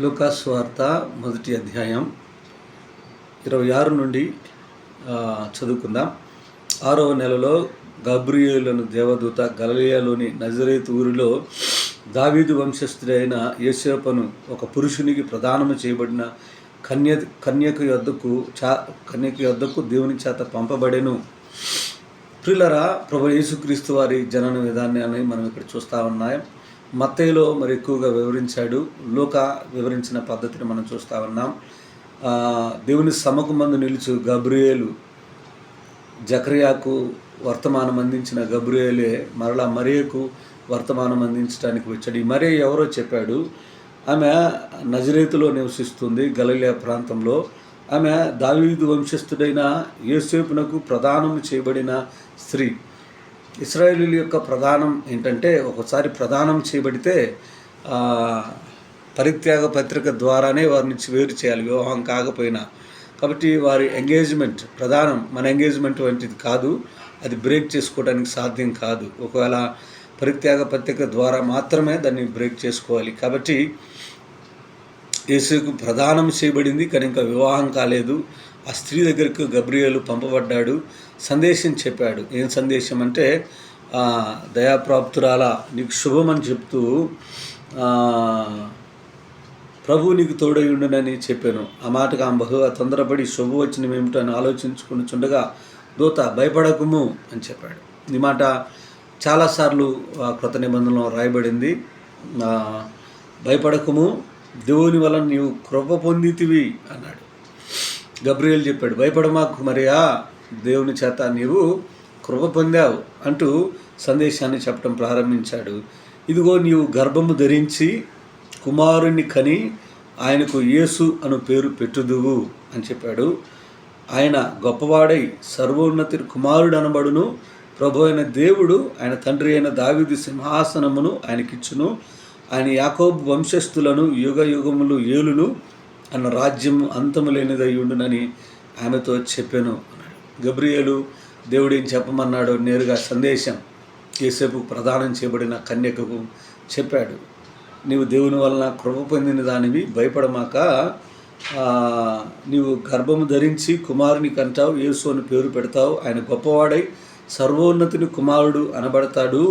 లూకాస్ వార్త మొదటి అధ్యాయం ఇరవై ఆరు నుండి చదువుకుందాం. ఆరవ నెలలో గబ్రియేలును దేవదూత గలలియాలోని నజరేత్ ఊరిలో దావీదు వంశస్థుడైన యేసేపను ఒక పురుషునికి ప్రదానము చేయబడిన కన్య కన్యక యొద్దకు చా కన్యక యొద్దకు దేవుని చేత పంపబడెను. ప్రిలరా ప్రభు యేసుక్రీస్తు వారి జనన విధానాన్ని మనం ఇక్కడ చూస్తూ ఉన్నాం. మత్తయ్యలో మరి ఎక్కువగా వివరించాడు. లోక వివరించిన పద్ధతిని మనం చూస్తూ ఉన్నాం. దేవుని సమకు మందు నిలుచు గబ్రియేలు జకరియాకు వర్తమానం అందించిన గబ్రియేలే మరలా మరియకు వర్తమానం అందించడానికి వచ్చాడు. ఈ మరే ఎవరో చెప్పాడు ఆమె నజరేతులో నివసిస్తుంది గలలియా ప్రాంతంలో. ఆమె దావీదు వంశస్థుడైన యేసేపునకు ప్రదానం చేయబడిన స్త్రీ. ఇస్రాయేలీల యొక్క ప్రధానం ఏంటంటే ఒకసారి ప్రదానం చేయబడితే పరిత్యాగ పత్రిక ద్వారానే వారి నుంచి వేరు చేయాలి. వివాహం కాకపోయినా. కాబట్టి వారి ఎంగేజ్మెంట్ ప్రధానం మన ఎంగేజ్మెంట్ వంటిది కాదు. అది బ్రేక్ చేసుకోవడానికి సాధ్యం కాదు. ఒకవేళ పరిత్యాగ పత్రిక ద్వారా మాత్రమే దాన్ని బ్రేక్ చేసుకోవాలి. కాబట్టి యేసుకు ప్రదానం చేయబడింది కానీ వివాహం కాలేదు. ఆ స్త్రీ దగ్గరకు గబ్రియేలు పంపబడ్డాడు. సందేశం చెప్పాడు. ఏం సందేశం అంటే దయాప్రాప్తురాల నీకు శుభం అని చెప్తూ ప్రభు నీకు తోడై ఉండునని చెప్పాను. ఆ మాటకు ఆమె బహుగా తొందరపడి శుభవచనం ఏమిటో అని ఆలోచించుకుని చుండగా దూత భయపడకుము అని చెప్పాడు. ఈ మాట చాలాసార్లు కృత నిబంధనలో రాయబడింది. భయపడకుము దేవుని వలన నీవు కృప పొందితివి అన్నాడు. గబ్రియల్ చెప్పాడు భయపడమాకు మరియా దేవుని చేత నీవు కృప పొందావు అంటూ సందేశాన్ని చెప్పడం ప్రారంభించాడు. ఇదిగో నీవు గర్భము ధరించి కుమారుణ్ణి కని ఆయనకు యేసు అను పేరు పెట్టుదువు అని చెప్పాడు. ఆయన గొప్పవాడై సర్వోన్నతి కుమారుడు అనబడును. ప్రభు అయిన దేవుడు ఆయన తండ్రి అయిన దావిది సింహాసనమును ఆయనకిచ్చును. ఆయన యాకోబు వంశస్థులను యుగ యుగములు ఏలును. అన్న రాజ్యము అంతము లేనిదై ఉండునని ఆమెతో చెప్పాను. గబ్రియేలు దేవుడిని చెప్పమన్నాడు చెప్పమన్నాడో నేరుగా సందేశం ఏసేపు ప్రదానం చేయబడిన కన్యకకు చెప్పాడు. నీవు దేవుని వలన కృప పొందిన దానివి భయపడమాక నీవు గర్భము ధరించి కుమారుని కంటావు యేసు అని పేరు పెడతావు ఆయన గొప్పవాడై సర్వోన్నతిని కుమారుడు అనబడతాడు.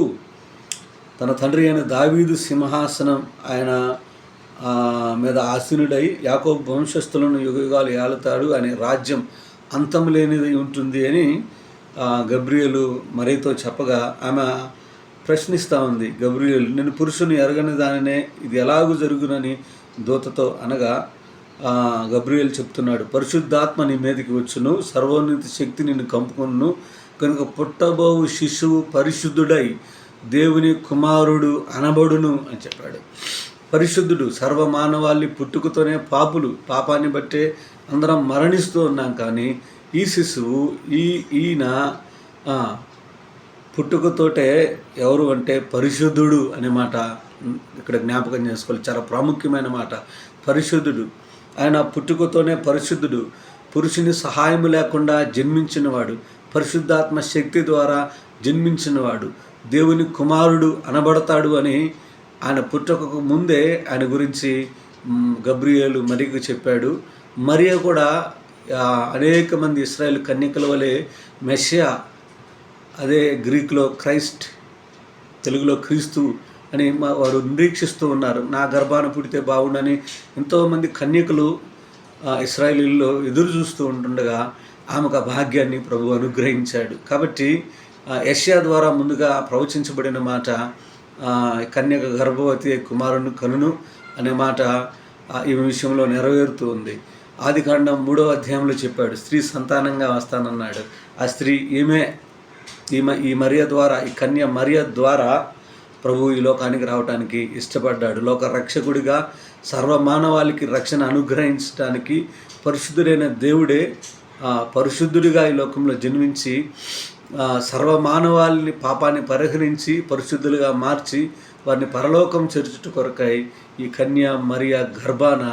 తన తండ్రి అయిన దావీదు సింహాసనం ఆయన మీద ఆసీనుడై యాకో వంశస్థులను యుగయుగాలు ఏలుతాడు అనే రాజ్యం అంతం లేనిది ఉంటుంది అని గబ్రియలు మరీతో చెప్పగా ఆమె ప్రశ్నిస్తూ ఉంది. గబ్రియలు నేను పురుషుని ఎరగని దానినే ఇది ఎలాగూ జరుగునని దూతతో అనగా గబ్రియల్ చెప్తున్నాడు. పరిశుద్ధాత్మ నీ మీదకి వచ్చును సర్వోన్నత శక్తి నిన్ను కంపుకొను కనుక పుట్టబోవు శిశువు పరిశుద్ధుడై దేవుని కుమారుడు అనబడును అని చెప్పాడు. పరిశుద్ధుడు సర్వమానవాళి పుట్టుకతోనే పాపులు. పాపాన్ని బట్టే అందరం మరణిస్తూ ఉన్నాం కానీ ఈ శిశువు ఈ ఈయన పుట్టుకతోటే ఎవరు అంటే పరిశుద్ధుడు అనే మాట ఇక్కడ జ్ఞాపకం చేసుకోవాలి. చాలా ప్రాముఖ్యమైన మాట. పరిశుద్ధుడు. ఆయన పుట్టుకతోనే పరిశుద్ధుడు. పురుషుని సహాయం లేకుండా జన్మించినవాడు. పరిశుద్ధాత్మ శక్తి ద్వారా జన్మించినవాడు. దేవుని కుమారుడు అనబడతాడు అని ఆయన పుట్టుకకు ముందే ఆయన గురించి మ్, గబ్రియేలు చెప్పాడు. మరియు కూడా అనేక మంది ఇస్రాయేల్ కన్యకల వలె మెషియా అదే గ్రీక్లో క్రైస్ట్ తెలుగులో క్రీస్తు అని మా వారు నిరీక్షిస్తూ ఉన్నారు. నా గర్భాన పుడితే బాగుండని ఎంతోమంది కన్యకులు ఆ, ఇస్రాయేలీల్లో ఎదురు చూస్తూ ఉంటుండగా ఆమెకు ఆ భాగ్యాన్ని ప్రభు అనుగ్రహించాడు. కాబట్టి ఎషియా ద్వారా ముందుగా ప్రవచించబడిన మాట కన్యక గర్భవతి కుమారుని కనును అనే మాట ఈ విషయంలో నెరవేరుతూ ఉంది. ఆది కాండం మూడో అధ్యాయంలో చెప్పాడు స్త్రీ సంతానంగా వస్తానన్నాడు. ఆ స్త్రీ ఈమె ఈమె ఈ మరియ ద్వారా ఈ కన్య మరియ ద్వారా ప్రభు ఈ లోకానికి రావటానికి ఇష్టపడ్డాడు. లోక రక్షకుడిగా సర్వమానవాళికి రక్షణ అనుగ్రహించడానికి పరిశుద్ధుడైన దేవుడే పరిశుద్ధుడిగా ఈ లోకంలో జన్మించి సర్వమానవాళిని పాపాన్ని పరిహరించి పరిశుద్ధులుగా మార్చి వారిని పరలోకం చేర్చుట కొరకై ఈ కన్య మరియ గర్భాన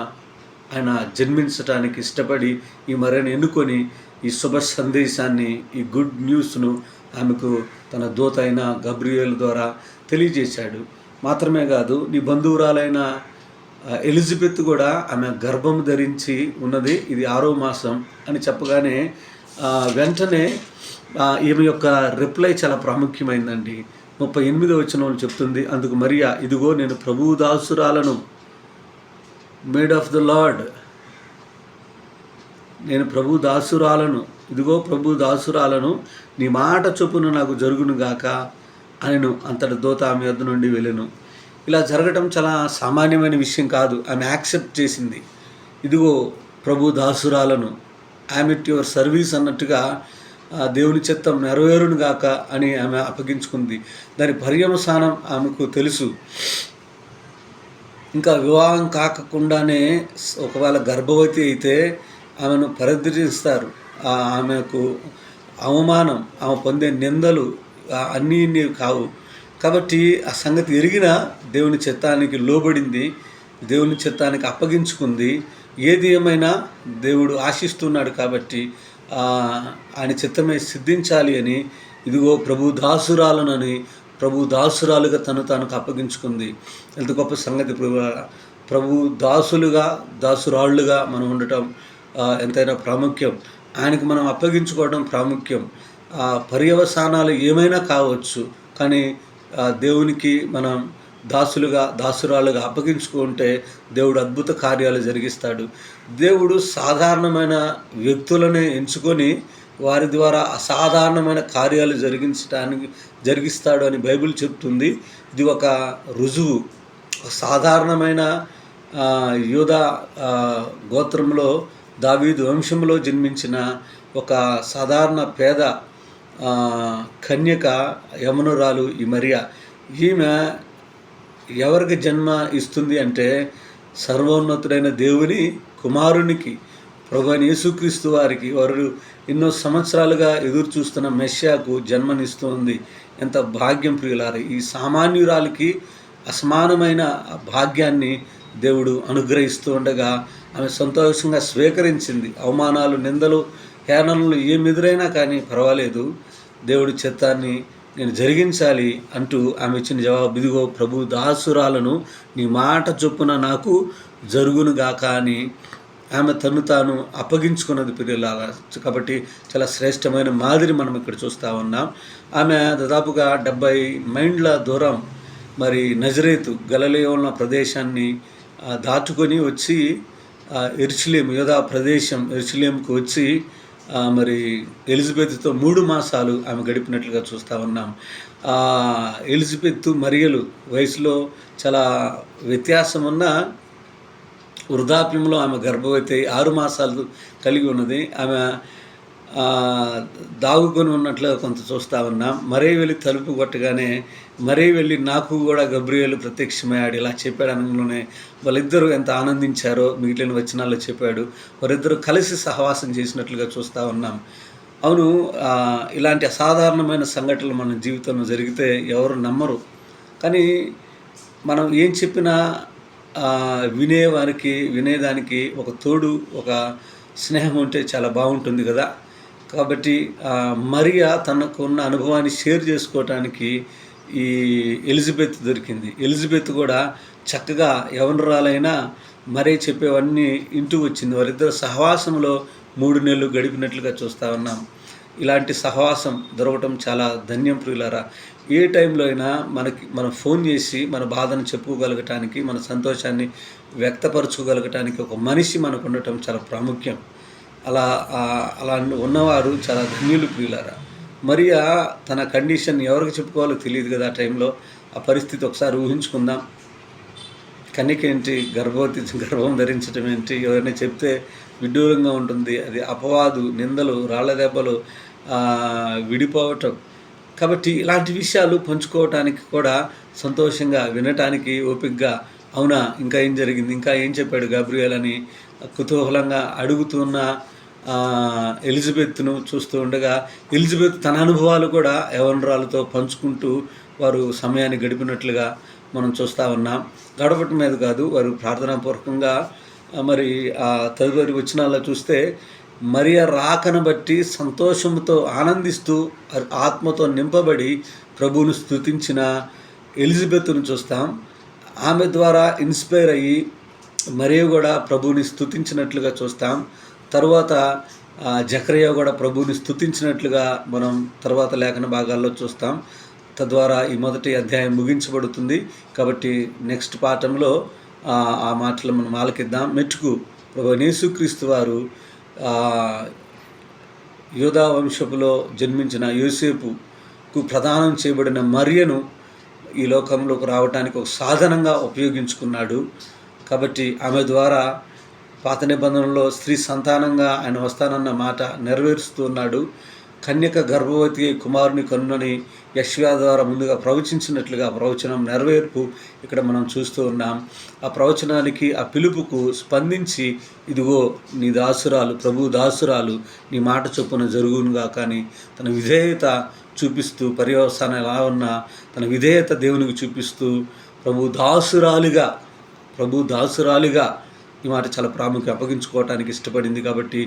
ఆయన జన్మించటానికి ఇష్టపడి ఈ మరియను ఎన్నుకొని ఈ శుభ సందేశాన్ని ఈ గుడ్ న్యూస్ను ఆమెకు తన దూత అయిన గబ్రియేల్ ద్వారా తెలియజేశాడు. మాత్రమే కాదు నీ బంధువురాలైన ఎలిజబెత్ కూడా ఆమె గర్భం ధరించి ఉన్నది. ఇది ఆరో మాసం అని చెప్పగానే వెంటనే ఈమె యొక్క రిప్లై చాలా ప్రాముఖ్యమైందండి. ముప్పై ఎనిమిదో వచ్చిన వాళ్ళు చెప్తుంది. అందుకు మరియా ఇదిగో నేను ప్రభువు దాసురాలను మేడ్ ఆఫ్ ద లార్డ్ నేను ప్రభు దాసురాలను ఇదిగో ప్రభు దాసురాలను నీ మాట చొప్పున నాకు జరుగును గాక అనను అంతటి దూత ఆమె వద్ద నుండి వెళ్ళను. ఇలా జరగటం చాలా సామాన్యమైన విషయం కాదు. ఆమె యాక్సెప్ట్ చేసింది. ఇదిగో ప్రభు దాసురాలను ఆమె ఇట్ యువర్ సర్వీస్ అన్నట్టుగా దేవుని చిత్తం నెరవేరును గాక అని ఆమె అప్పగించుకుంది. దాని పర్యవసానం ఆమెకు తెలుసు. ఇంకా వివాహం కాకకుండానే ఒకవేళ గర్భవతి అయితే ఆమెను పరిద్రిస్తారు ఆమెకు అవమానం ఆమె పొందే నిందలు అన్నీ ఇన్ని కావు. కాబట్టి ఆ సంగతి ఎరిగిన దేవుని చిత్తానికి లోబడింది దేవుని చిత్తానికి అప్పగించుకుంది. ఏది ఏమైనా దేవుడు ఆశిస్తున్నాడు కాబట్టి ఆయన చిత్తమే సిద్ధించాలి అని ఇదిగో ప్రభు దాసురాలనని ప్రభు దాసురాలుగా తను తనకు అప్పగించుకుంది. ఎంత గొప్ప సంగతి ప్రభు. ప్రభు దాసులుగా దాసురాళ్ళుగా మనం ఉండటం ఎంతైనా ప్రాముఖ్యం. ఆయనకు మనం అప్పగించుకోవడం ప్రాముఖ్యం. పర్యవసానాలు ఏమైనా కావచ్చు కానీ దేవునికి మనం దాసులుగా దాసురాలుగా అప్పగించుకుంటే దేవుడు అద్భుత కార్యాలు జరిగిస్తాడు. దేవుడు సాధారణమైన వ్యక్తులను ఎంచుకొని వారి ద్వారా అసాధారణమైన కార్యాలు జరిగించడానికి జరిగిస్తాడు అని బైబిల్ చెప్తుంది. ఇది ఒక రుజువు. సాధారణమైన ఆ, యూద గోత్రంలో దావీదు వంశంలో జన్మించిన ఒక సాధారణ పేద కన్యక యమునురాలు ఈ మరియా. ఈమె ఎవరికి జన్మ ఇస్తుంది అంటే సర్వోన్నతుడైన దేవుని కుమారునికి ప్రభు యేసుక్రీస్తు వారికి. వారు ఎన్నో సంవత్సరాలుగా ఎదురు చూస్తున్న మెస్యాకు జన్మనిస్తోంది. ఎంత భాగ్యం ప్రియులారు ఈ సామాన్యురాలికి అసమానమైన భాగ్యాన్ని దేవుడు అనుగ్రహిస్తూ ఉండగా ఆమె సంతోషంగా స్వీకరించింది. అవమానాలు నిందలు హేళనలు ఏమి ఎదురైనా కానీ పర్వాలేదు. దేవుడి చిత్తాన్ని నేను జరిగించాలి అంటూ ఆమె ఇచ్చిన జవాబు ఇదిగో ప్రభు దాసురాలను నీ మాట చొప్పున నాకు జరుగునుగాక అని ఆమె తను తాను అప్పగించుకున్నది పిల్లలాగా కాబట్టి చాలా శ్రేష్టమైన మాదిరి మనం ఇక్కడ చూస్తూ ఉన్నాం. ఆమె దాదాపుగా డెబ్బై మైండ్ల దూరం మరి నజరేతు గలలియో ఉన్న ప్రదేశాన్ని దాటుకొని వచ్చి ఆ, యోధా ప్రదేశం ఎరుసలేంకు వచ్చి మరి ఎలిజబెత్తో మూడు మాసాలు ఆమె గడిపినట్లుగా చూస్తూ ఉన్నాం. ఎలిజబెత్ మరియలు వయసులో చాలా వ్యత్యాసం ఉన్న వృద్ధాప్యంలో ఆమె గర్భవతి ఆరు మాసాలు కలిగి ఉన్నది. ఆమె దాగుకొని ఉన్నట్లు కొంత చూస్తా ఉన్నాం. మరే వెళ్ళి తలుపు కొట్టగానే మరే వెళ్ళి నాకు కూడా గబ్రియేలు ప్రత్యక్షమయ్యాడు. ఇలా చెప్పాడు అనగానే వాళ్ళిద్దరూ ఎంత ఆనందించారో మిగిలిన వచనాల్లో చెప్పాడు. వారిద్దరూ కలిసి సహవాసం చేసినట్లుగా చూస్తూ ఉన్నాం. అవును ఇలాంటి అసాధారణమైన సంఘటనలు మన జీవితంలో జరిగితే ఎవరు నమ్మరు. కానీ మనం ఏం చెప్పినా వినేవారికి వినేదానికి ఒక తోడు ఒక స్నేహం ఉంటే చాలా బాగుంటుంది కదా. కాబట్టి మరియా తనకున్న అనుభవాన్ని షేర్ చేసుకోవటానికి ఈ ఎలిజబెత్ దొరికింది. ఎలిజబెత్ కూడా చక్కగా ఎవరిరాలైనా మరే చెప్పేవన్నీ ఇంటూ వచ్చింది. వారిద్దరు సహవాసంలో మూడు నెలలు గడిపినట్లుగా చూస్తూ ఉన్నాం. ఇలాంటి సహవాసం దొరకటం చాలా ధన్యం ప్రియులారా. ఏ టైంలో అయినా మనకి మనం ఫోన్ చేసి మన బాధను చెప్పుకోగలగటానికి మన సంతోషాన్ని వ్యక్తపరచుకోగలగటానికి ఒక మనిషి మనకు ఉండటం చాలా ప్రాముఖ్యం. అలా అలా ఉన్నవారు చాలా ధన్యులు ప్రియులారా. మరియా తన కండిషన్ ఎవరికి చెప్పుకోవాలో తెలియదు కదా ఆ టైంలో. ఆ పరిస్థితి ఒకసారి ఊహించుకుందాం. కన్యక ఏంటి? గర్భవతి గర్భం ధరించడం ఏంటి? ఎవరైనా చెప్తే విడ్డూరంగా ఉంటుంది. అది అపవాదు నిందలు రాళ్ళ దెబ్బలు విడిపోవటం. కాబట్టి ఇలాంటి విషయాలు పంచుకోవటానికి కూడా సంతోషంగా వినటానికి ఓపికగా అవునా ఇంకా ఏం జరిగింది ఇంకా ఏం చెప్పాడు గాబ్రియల్ అని కుతూహలంగా అడుగుతున్న ఎలిజబెత్ను చూస్తూ ఉండగా ఎలిజబెత్ తన అనుభవాలు కూడా యవనరాలతో పంచుకుంటూ వారు సమయాన్ని గడిపినట్లుగా మనం చూస్తూ ఉన్నాం. గడపటం మీద కాదు వారు ప్రార్థనాపూర్వకంగా మరి ఆ తదుపరి వచనాల్లో చూస్తే మరియ రాకను బట్టి సంతోషంతో ఆనందిస్తూ ఆత్మతో నింపబడి ప్రభువును స్థుతించిన ఎలిజబెత్ను చూస్తాం. ఆమె ద్వారా ఇన్స్పైర్ అయ్యి మరియు కూడా ప్రభువుని స్థుతించినట్లుగా చూస్తాం. తర్వాత ఆ, జకరియా కూడా ప్రభువుని స్థుతించినట్లుగా మనం తర్వాత లేఖన భాగాల్లో చూస్తాం. తద్వారా ఈ మొదటి అధ్యాయం ముగించబడుతుంది. కాబట్టి నెక్స్ట్ పాఠంలో ఆ, మాటలు మనం ఆలకిద్దాం. మెట్టుకు ప్రభు యేసుక్రీస్తు వారు యూదా వంశపులో జన్మించిన యూసేపుకు ప్రదానం చేయబడిన మరియను ఈ లోకంలోకి రావడానికి ఒక సాధనంగా ఉపయోగించుకున్నాడు. కాబట్టి ఆమె ద్వారా పాత నిబంధనలో స్త్రీ సంతానంగా ఆయన వస్తానన్న మాట నెరవేరుస్తూ ఉన్నాడు. కన్యక గర్భవతి కుమారుని కన్నుని యశ్వా ద్వారా ముందుగా ప్రవచించినట్లుగా ప్రవచనం నెరవేర్పు ఇక్కడ మనం చూస్తూ ఉన్నాం. ఆ ప్రవచనానికి ఆ పిలుపుకు స్పందించి ఇదిగో నీ దాసురాలు ప్రభు దాసురాలు నీ మాట చొప్పున జరుగునుగా కానీ తన విధేయత చూపిస్తూ పర్యవసానం ఎలా ఉన్నా తన విధేయత దేవునికి చూపిస్తూ ప్రభు దాసురాలిగా ప్రభు దాసురాలిగా ఈ మాట చాలా ప్రాముఖ్యం అప్పగించుకోవటానికి ఇష్టపడింది కాబట్టి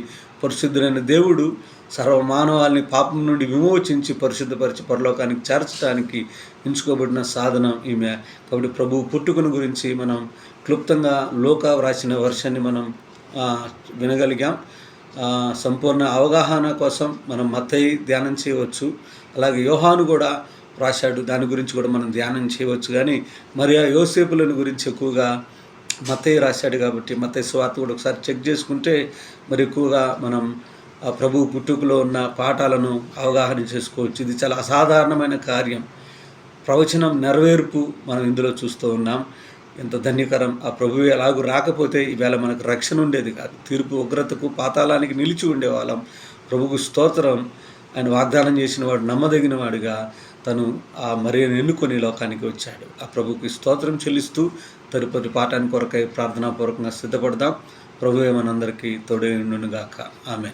పరిశుద్ధులైన దేవుడు సర్వమానవాల్ని పాపం నుండి విమోచించి పరిశుద్ధపరిచి పరలోకానికి చేర్చడానికి ఎంచుకోబడిన సాధనం ఈమె. కాబట్టి ప్రభు పుట్టుకను గురించి మనం క్లుప్తంగా లోక వ్రాసిన వర్షాన్ని మనం వినగలిగాం. సంపూర్ణ అవగాహన కోసం మనం మత్తయి ధ్యానం చేయవచ్చు. అలాగే యోహాను కూడా రాశాడు దాని గురించి కూడా మనం ధ్యానం చేయవచ్చు. కానీ మరి ఆ యోసేపులను గురించి ఎక్కువగా మతయ్య రాశాడు కాబట్టి మత్తయ్య స్వార్త కూడా ఒకసారి చెక్ చేసుకుంటే మరి ఎక్కువగా మనం ఆ ప్రభు పుట్టుకలో ఉన్న పాఠాలను అవగాహన చేసుకోవచ్చు. ఇది చాలా అసాధారణమైన కార్యం. ప్రవచనం నెరవేర్పు మనం ఇందులో చూస్తూ ఉన్నాం. ఎంత ధన్యకరం. ఆ ప్రభువు ఎలాగూ రాకపోతే ఈవేళ మనకు రక్షణ ఉండేది కాదు. తీర్పు ఉగ్రతకు పాతాళానికి నిలిచి ఉండేవాళ్ళం. ప్రభుకు స్తోత్రం. ఆయన వాగ్దానం చేసిన వాడు నమ్మదగిన వాడుగా తను ఆ మరియను ఎన్నుకొని లోకానికి వచ్చాడు. ఆ ప్రభుకి స్తోత్రం చెల్లిస్తూ తదుపరి పాఠానికి కొరకై ప్రార్థనాపూర్వకంగా సిద్ధపడదాం. ప్రభు మనందరికీ తోడే గాక ఆమె